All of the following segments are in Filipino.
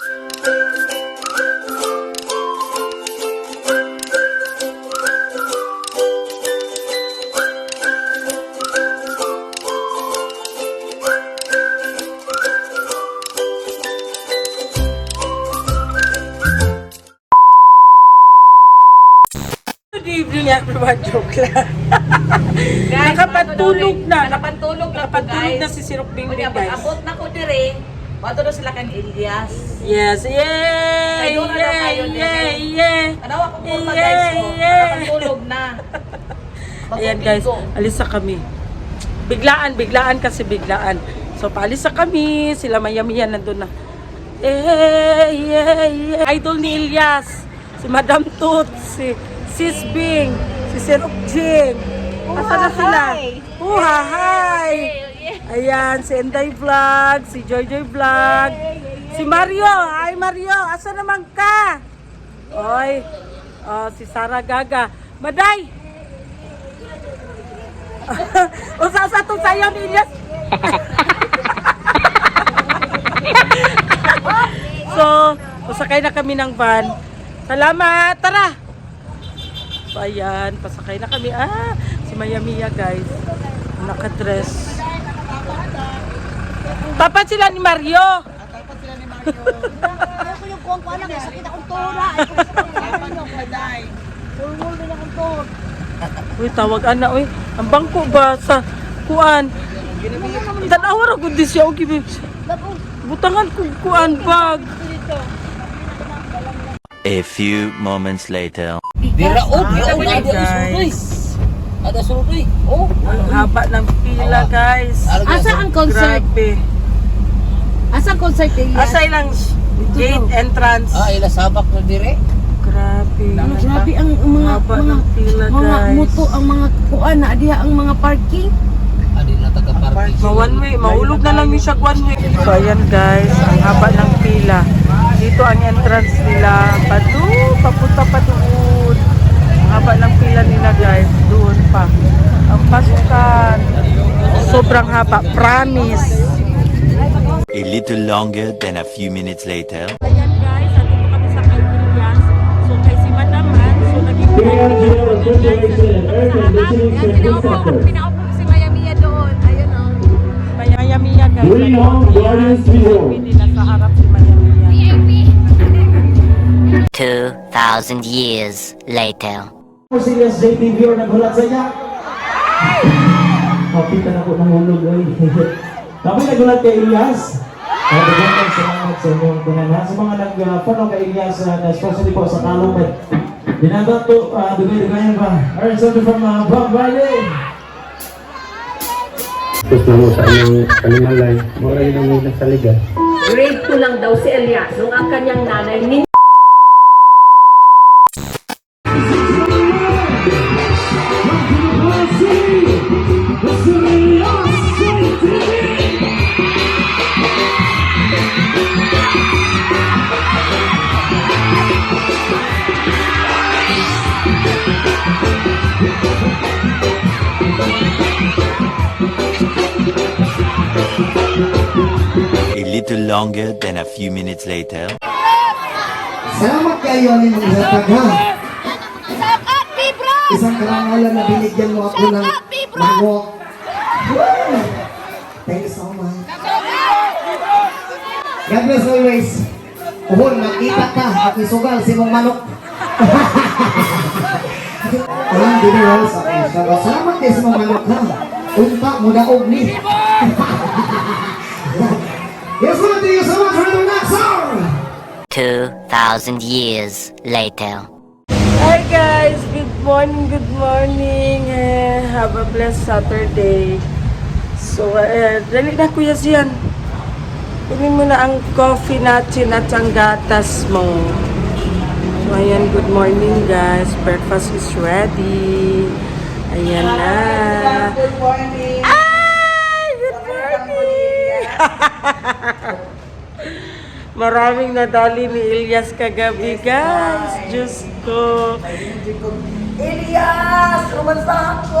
Good evening everyone, joke lang. Nakapatulog na. Nakapatulog na po Nakapatulog guys. na si Sirok Bing Kunya, guys. pag-abot na ko dire, mato na sila kan Elias. Yes, yay! Kayo na daw Yay! kayo, Yay! Yay! Ano ako po pa guys ko? yeah. Nakapatulog na. Ayan guys, alis na kami. Biglaan, biglaan kasi biglaan. So paalis na kami, sila mayamihan nandun na. Eh, yeah, yeah. Idol ni Ilyas, si Madam Tut, si Sis Bing, si Sirok Jing. Asa na sila? Uha, hi! Ayan, si Enday Vlog, si Joy Joy Vlog, si Mario. Hi Mario, asa naman ka? Oy, oh, si Sara Gaga. Maday, o sa sa to sayo ni Ilyas. so, pasakay na kami ng van. Salamat! Tara! So, ayan, pasakay na kami. Ah, si Maya Mia, guys. Nakadress. Tapat sila ni Mario. Ayaw ko yung kuwang ko alam, sakit akong tura. Tulmul din akong tura. Uy, tawag ana, uy. Ang bangko ba sa kuan? Tanawa ra gud siya, babe. Bago, Butangan ko kuan bag. A few moments later. Dira oh, Oh oh, ada surutoy. guys. Ada surutoy. Oh, Ang haba ng pila, guys. asa ang concert? Grabe. Asa ang concert eh? Asa ilang gate entrance. ah ila sabak na dire. Grabe. Ano, grabe ang mga Haba mga ng pila, mga guys. moto ang mga kuan na diha ang mga parking. Adi na taga parking. Ma one way, mahulog na lang yung siya one way. So ayan guys, ang haba ng pila. Dito ang entrance nila. Patu, papunta pa doon. Ang haba ng pila nila guys, doon pa. Ang pasukan. Sobrang haba, promise. A little longer than a few minutes later. Ayan guys, andito kami sa kay Ilias. So kay si Madam Han, so naging Pinaupo si Maya Mia doon. Ayun oh. Maya Mia guys. Ayan, sabi nila sa harap si Maya Mia. 2,000 years later. Serious JTV or naghulat sa niya? Kapita na po ng hulog ay. Kami nagulat kay Elias. Ang bigyan salamat sa inyong tinanan. Sa mga nag-follow kay Elias, uh, especially po sa Kalupit. Dinagot to, uh, dugay-dugayan ba? Alright, so from uh, Bob Riley. Gusto mo sa inyong panimalay, mura yun ang muna sa liga. Grade 2 lang daw si Elias nung ang kanyang nanay longer than a few minutes later. Salamat kayo ni mga hatag ha. Isang karangalan na binigyan mo ako ng manok. Thank you so much. God bless always. Uhon, makita ka. At isugal si mong manok. Alam, dinawal sa akin siya. Salamat kayo sa mga manok ha. Unta mo na og ni. Yes, Lord, thank you so much for the next song. 2,000 years later. Hi guys! Good morning, good morning! Eh, have a blessed Saturday. So, eh, dali na kuya siyan. Kunin mo na ang coffee natin at ang gatas mo. So, ayan, good morning guys. Breakfast is ready. Ayan na. Good morning. Ay! Good morning! Maraming nadali ni Ilyas kagabi, guys. Diyos ko. Elias, kumusta ako?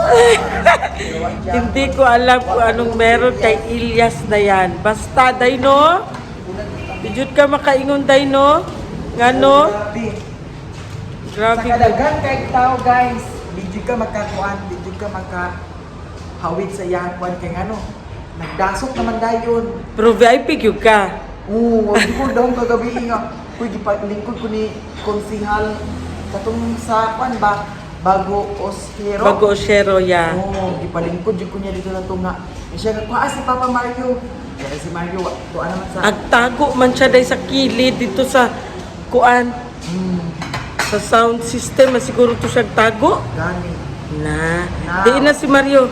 Hindi ko alam kung anong meron kay Ilyas na yan. Basta, day no? Dijud ka makaingon day no? Ngano? Grabe. Sa Grabe. kadaghan kay tao guys, di ka makakuan, di ka maka hawid sa iyang kuan kay ano. Nagdasok naman dayon. Pero VIP gyud ka. Oo, wag ko daw kagabi nga. Uy, gipalingkod ko ni konsihal katong sa kuan ba bago oshero. Bago Oshero ya. Oo, gipalingkod jud ko niya dito na tunga. E siya nga, "Kuha si Papa Mario." Kaya si Mario, tuwa naman sa... Agtago man siya day sa kilid dito sa kuan Hmm, sa sound system mas siguro to siya tago. gani. Na. Na. Di na si Mario.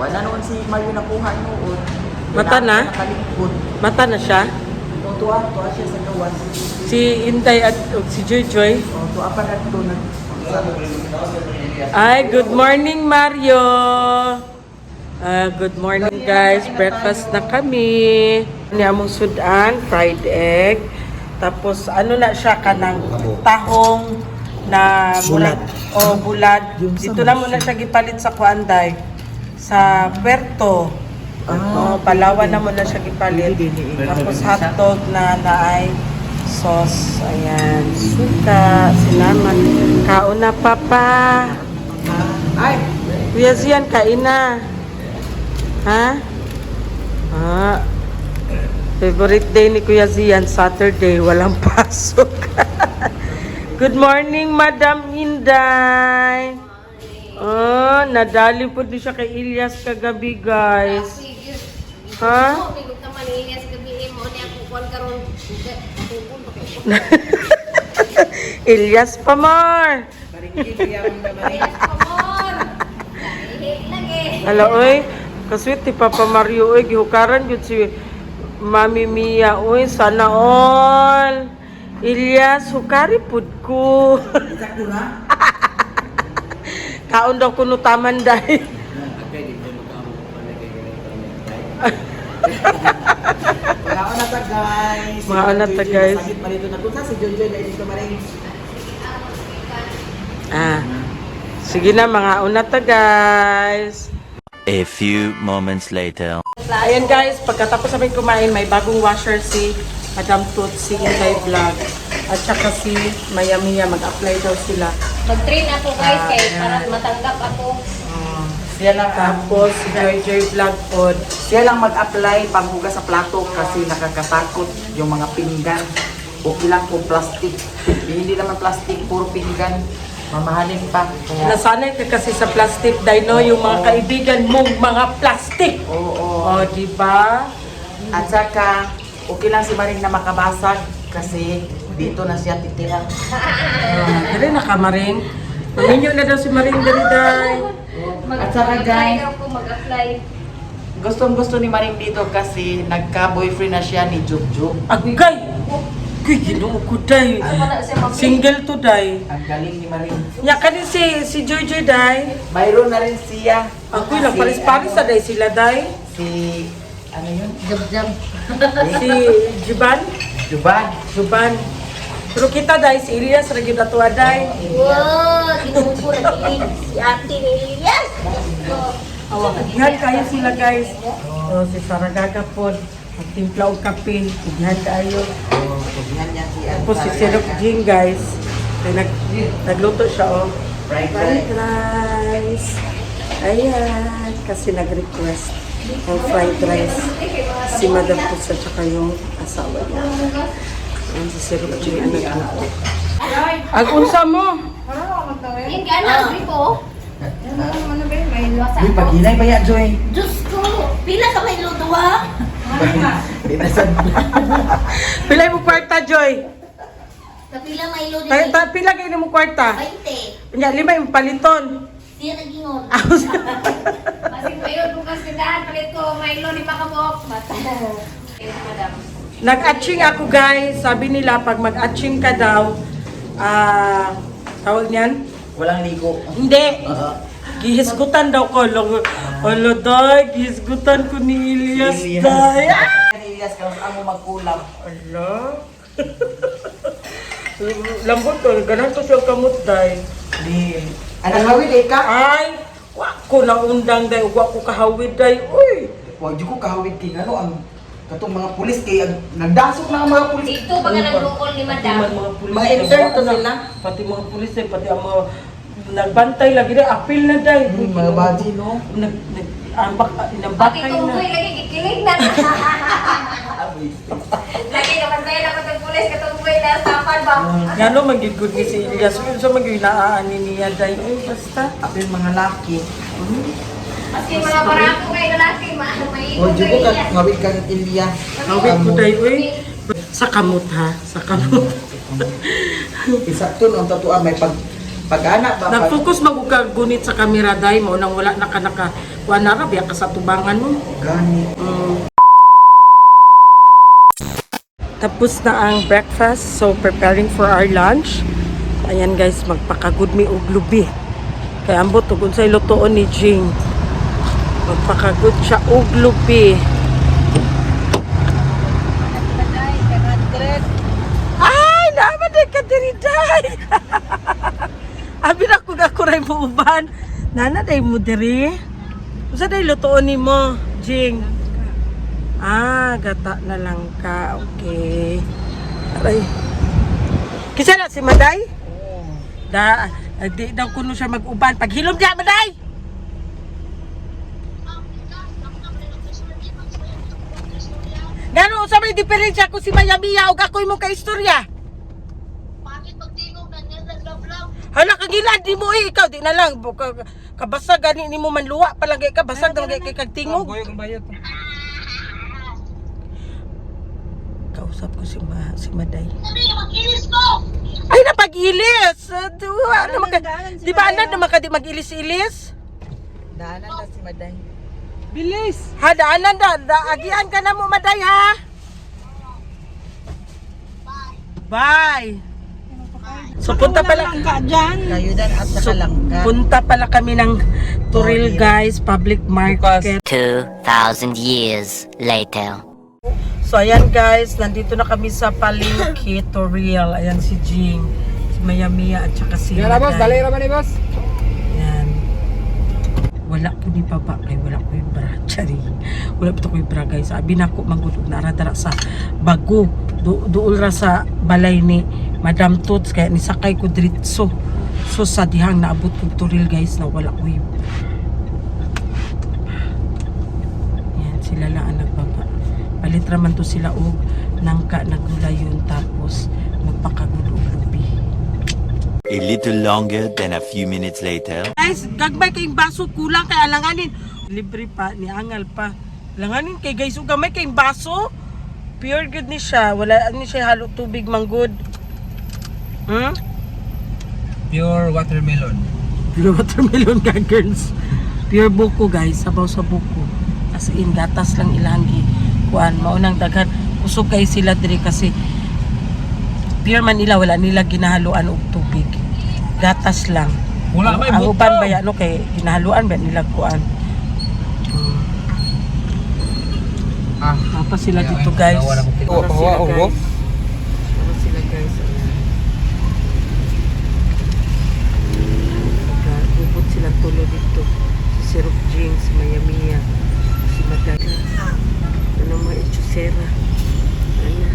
Wala naman si Mario nakuha noon. Mata na? Nakalingkod. Mata na siya. O, tuwa, tuwa siya sa gawas. Si Inday at o, si Joy Joy. O, tuwa pa na ito na. Ay, good morning Mario. Ah, good morning guys. Breakfast na kami. Ni among sudan, fried egg. Tapos ano na siya kanang tahong na murag o bulad. Dito na muna siya gipalit sa Kuanday sa Puerto. Ah, oh, Palawan na muna siya gipalit. Tapos hotdog na naay sauce. Ayan. Suka. Salamat. Kauna papa. Ay, Kuya Zian, kain na. Ha? Ah. Favorite day ni Kuya Zian, Saturday, walang pasok. Good morning, Madam Inday. Oh, nadali po din siya kay Ilyas kagabi, guys. Ha? Ilyas pa more. Hello, oy. Kaswit ti Papa Mario, oy. Gihukaran yun si Mami Mia, oy. Sana all. Ilyas, hukari pud ko. Kaon daw kuno taman wala ko na ta guys. Ko na ta, guys. Sakit pa dito na. Kung sa si Jojo na dito maring. Ah. Sige na, mga una ta, guys. A few moments later. Ayan guys, pagkatapos namin kumain, may bagong washer si Madam Toots, si Inday Vlog. At saka si Maya Mia, mag-apply daw sila. Mag-train ako guys kay para matanggap ako. Ah, siya lang Tapos si Joy Joy Vlog pod. Siya lang mag-apply panghugas sa plato kasi nakakatakot yung mga pinggan. Okay lang kung plastic. Hindi naman plastic, puro pinggan. Mamahalin pa. Kaya, Nasanay ka kasi sa plastic, Dino, yung mga kaibigan mong mga plastic. oo. O, di ba? At saka, okay lang si Maring na makabasag kasi dito na siya titira. Ah, Dali na ka, Maring. Maminyo na daw si Maring dali, day. At saka, guys, ako mag-apply. gustong gusto ni Maring dito kasi nagka-boyfriend na siya ni Jubjub. Agay! Kuy, ginoo ko, day. Single to, day. Ang galing ni Maring. Nya ka din si, si Joy Joy, day. Mayroon na rin siya. Ako'y lang, paris-paris na, day sila, day. Si, ano yun? Si Jiban. Juban. Juban. Pero kita, day, si Elias, nagyod na tuwa, day. Wow, si ate ni Elias. Ighan kayo sila guys. Oh, si Saragaga po. Magtimpla og kape. Ighan kayo. Oh, Tapos si Sirop Jing guys. Ay, nag, nagluto siya oh. Fried rice. Ayan. Kasi nag-request ng fried rice. Si Madam Pusa tsaka yung asawa niya. Ayan si Sirop Jing ang nagluto.Ag-unsa mo? Yung gana, ko. Uy, paghinay ba yan, Joy? Diyos ko, pila ka may luto ha? Pinasan. Pilay mo kwarta, Joy. Sa pila may luto Ta- ta- Pila kayo mo kwarta? 20. Nya, lima yung paliton. Siya nagingon. Ah, Kasi mayon bukas tindahan palit ko, may lo ni Makabok. Mata. Madam. Nag-atching ako guys. Sabi nila pag mag-atching ka daw, ah, tawag niyan? Walang ligo. Hindi. Gihisgutan daw ko. Lo, olo day, gihisgutan ko ni Elias Elias. day. Ah! Elias, kung saan mo magkulang. Ala. Lambot ko, ganun ko siya kamot day. Di. Anak hawid ka? Ay, ko na undang day, wak ko kahawid day. Uy! Huwag di ko kahawid king ano ang Katong mga pulis kay nagdasok na ang mga pulis. Dito ba ka naglukol ni Pati madam? man mga pulis. Mga intern to sila. Pati mga pulis eh, pati ang mga nagbantay lagi rin, apil na dahil. Hmm, mga baji, no? Nag, nag, ambak, Pati inambakay tunggoy na. lagi kikilig na. Lagi naman tayo na katong pulis katunggoy na sapan ba? Nga no, magigod ni si Elias. Kung sa mag inaani niya dahil, ay basta. Apil mga laki. Maski mga barako kayo lalaki, ma- may O, jugo ka, ngawit kang Ilya. Awit ko dahil, uy. Sa kamot ha, sa kamot. Isa to, no, tatuan, may pag, pag-anak ba? Pag, Nag-focus mag gunit sa kamera dahil mo nang wala naka naka kuha na rabi ka sa tubangan mo. ganit. Mm. Tapos na ang breakfast, so preparing for our lunch. Ayan guys, magpakagud mi og lubi. Kaya ambot ug unsay lutoon ni Jing. Magpakagud siya og lubi. Ay, naman ka diri day. Abi na ko ako ray mo uban. Nana day mo diri. Usa day lutoon nimo, Jing? Ah, gata na lang ka. Okay. Aray. Kisa na si Maday? Da, ah, di daw kuno siya mag-uban. Paghilom diya, Maday! Gano sa may diferensya kung si Mayamiya o ako'y mo ka-istorya? Hala kagilad di mo eh, ikaw di na lang Bu- ka- kabasag gani ni mo manluwa palagi ka basag na kay kag tingog. Kausap ko si Ma, si Maday. Ay napag-ilis. Uh, duwa, naman ka, di ba anan naman ka di mag-ilis-ilis? Daanan na si Maday. Bilis. Ha, daanan da, da agian ka na mo Maday ha. Bye. So punta pala Kayo dan at So, nakalangka. punta pala kami ng Turil guys, public market. 2,000 years later. So ayan guys, nandito na kami sa palengke Turil. Ayan si Jing, si Maya Mia at saka si Maday. raman ni boss. Ayan. Wala ko ni baba kay wala ko yung bra. Chari. Wala pa ko yung bra guys. Sabi na ko magudog na radara sa bago. Du duol ra sa balay ni Madam Toots kaya nisakay ko diretso. So sa dihang naabot ko turil guys na wala ko yung Yan, sila lang ang nagbaba. Palit raman to sila og nangka nagulay yun tapos magpakagulo lubi. A little longer than a few minutes later. Guys, gagbay kayong baso, kulang kay alanganin. Libre pa, ni angal pa. Alanganin kay guys, ug gamay kayong baso. Pure good ni siya. Wala ni siya halo tubig man good. Hmm? Pure watermelon. Pure watermelon ka, girls. Pure buko, guys. Sabaw sa buko. As in, gatas lang ilang gi. Kuan, maunang daghan. Kusog kay sila diri kasi pure man nila, wala nila ginahaluan og tubig. Gatas lang. Wala may Ang uban ba yan, no, kay ginahaluan ba nila kuan. Ah. Tapos sila dito, guys. Ko Tapos Hawa, sila, guys. Tapos sila, guys. Tulo dito. Si Syrup Jing, si Mayamia, si Maday. Echusera. Ano.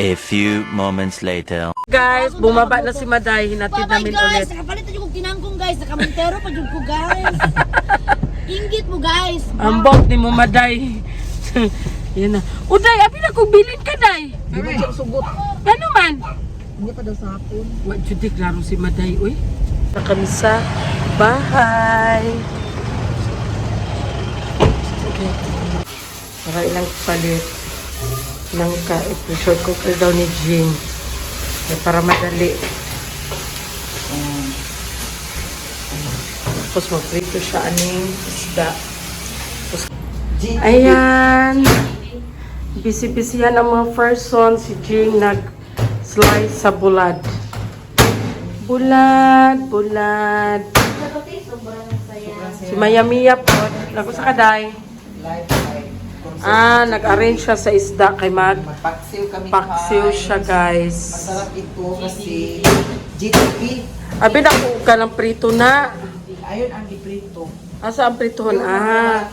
A few moments later. Guys, bumaba na si Maday. Hinatid namin guys! ulit. Nakapalit na yung tinangkong guys. Nakamontero pa yung ko guys. Inggit mo guys. Ang bot ni mo, Maday. Yan na. Uday, abi na kung bilin ka, Day. Di ba siya sugot? Ano man? Hindi pa daw sa hapon. Wa jud klaro si Maday uy. Na kami sa bahay. Okay. Para ilang palit ng ka i-pressure cooker daw ni Jing. Eh, para madali. Tapos magprito siya aning isda. Tapos, ayan. Busy-busy yan ang mga first son. Si Jing nag-slice sa bulad. Bulad, bulad. Si Maya Mia po. Lago sa kaday. Ah, nag-arrange siya sa isda kay Mag. Magpaksiw kami Paksiw siya guys. Masarap ito kasi GTP. Abi na ko ka ng prito na. Ayun ang giprito. Asa ang pritohon? Yung Ah,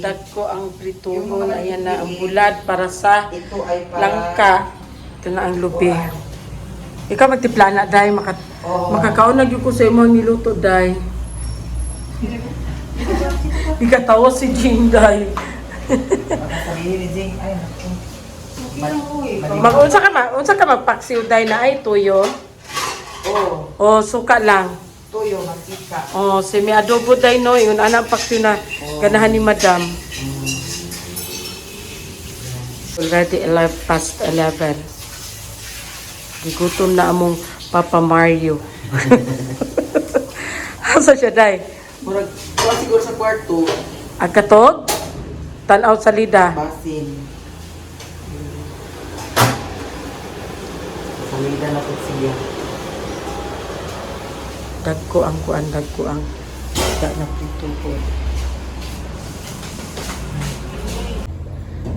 dagko ang mga Ayan na ang bulad para sa Ito ay para... langka. Ito na ang lubi. Ikaw magtipla na, Day. Oo. makakaon na gyud ko sa imong niluto, Day. Ikatawa si Jing, Day. Mali- Mag-unsa ka ma, unsa ka magpaksiw, Day, na ay tuyo. Oo, O, suka lang. tuyo, mantika. O, si may adobo, Day, no. Yun, anak paksiw na ganahan ni Madam. Already 11 past 11. Gigutom na among Papa Mario. Asa siya, Day? Murag, kuha siguro sa kwarto, Agkatog? Tanaw sa lida. basin. Salida na po siya. Dagko ang kuan, dagko ang da na prito po.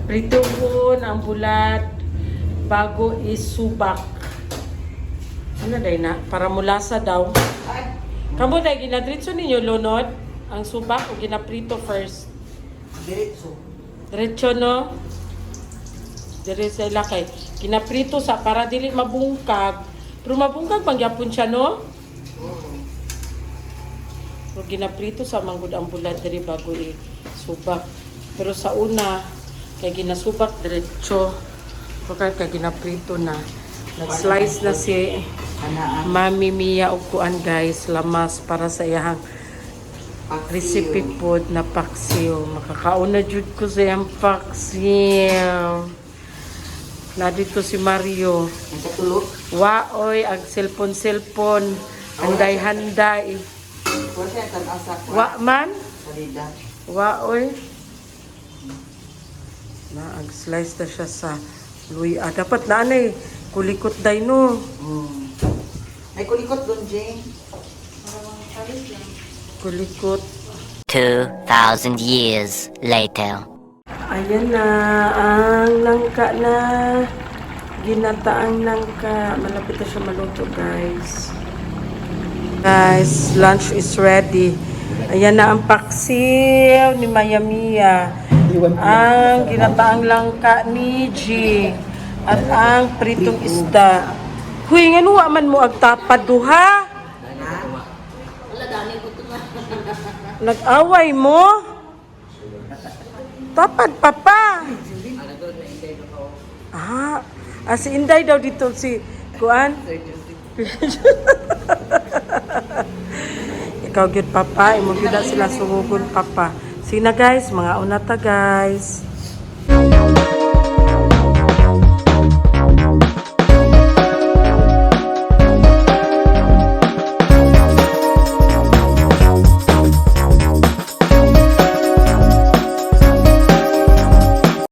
Prito po ang bulat bago isubak. Ano day na? Para mulasa daw. Kamo day ginadritso ninyo lunod ang subak o ginaprito first. Diretso. Diretso no? Dire sa ila kay kinaprito sa para dili mabungkag. Pero mabungkag pang gyapon siya no? Pero ginaprito sa manggod ang bulat diri bago i subak. Pero sa una kay ginasubak diretso. Pagka kay ginaprito na. Nag-slice na si Mami Mia og kuan guys, lamas para sa iyang recipe food na paksiw. Makakauna jud ko sa iyang paksiw. Na dito si Mario. Waoy, ang cellphone-cellphone. Handay-handay. Wa man? Waoy. Na, ang slice na siya sa luy. Ah, dapat na anay. Kulikot day no. Mm. May kulikot doon, Jane. Kulikot. 2,000 years later. Ayan na, ang langka na. Ginataang langka. Malapit na siya maluto, guys. Guys, lunch is ready. Ayan na ang paksiw ni Maya Mia. Ang ginataang langka ni G. At ang pritong isda. Huy, nga nuwa man mo agtapad duha. Nag-away mo? Tapad pa pa. Ah, ah, si Inday daw dito si Kuan. Ikaw gyud papa, imo gyud sila sungugon papa. Sina guys, mga unata guys.